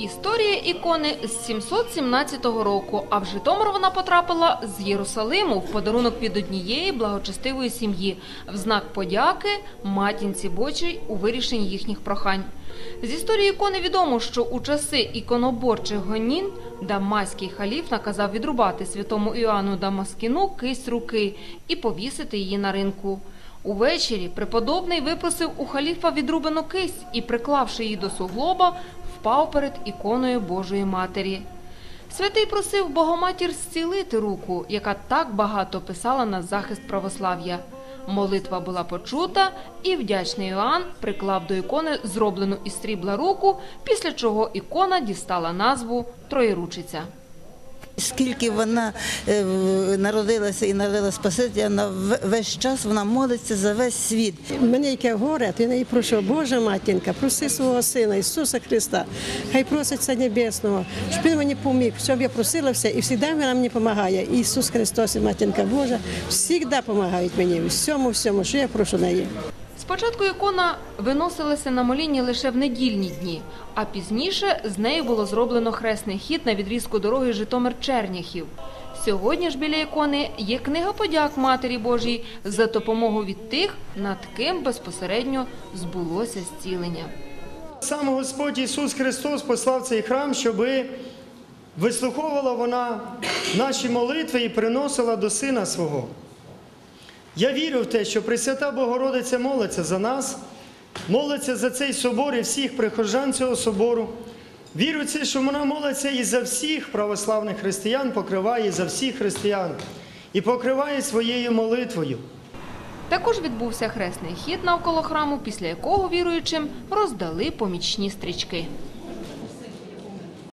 Історія ікони з 717 року, а в Житомир вона потрапила з Єрусалиму в подарунок від однієї благочестивої сім'ї в знак подяки матінці Божій у вирішенні їхніх прохань. З історії ікони відомо, що у часи іконоборчих гонін дамаський халіф наказав відрубати святому Іоанну Дамаскіну кисть руки і повісити її на ринку. Увечері преподобний випросив у халіфа відрубану кисть і, приклавши її до суглоба, впав перед іконою Божої Матері. Святий просив Богоматір зцілити руку, яка так багато писала на захист православ'я. Молитва була почута, і вдячний Іоанн приклав до ікони зроблену із срібла руку, після чого ікона дістала назву Троєручиця. Скільки вона е, народилася і народила Спасителя, вона весь час вона молиться за весь світ. Мене яке горе, ти неї прошу, Божа матінка, проси свого Сина Ісуса Христа, хай просить Ця Небесного, щоб він мені поміг, щоб я просила все, і завжди вона мені допомагає. Ісус Христос і Матінка Божа завжди допомагають мені всьому, всьому, що я прошу неї. Спочатку ікона виносилася на моління лише в недільні дні, а пізніше з нею було зроблено хресний хід на відрізку дороги Житомир-Черняхів. Сьогодні ж біля ікони є книга подяк Матері Божій за допомогу від тих, над ким безпосередньо збулося зцілення. Сам Господь Ісус Христос послав цей храм, щоби вислуховувала вона наші молитви і приносила до Сина свого. Я вірю в те, що Пресвята Богородиця молиться за нас, молиться за цей собор і всіх прихожан цього собору. Вірю в це, що вона молиться і за всіх православних християн, покриває за всіх християн і покриває своєю молитвою. Також відбувся хресний хід навколо храму, після якого віруючим роздали помічні стрічки.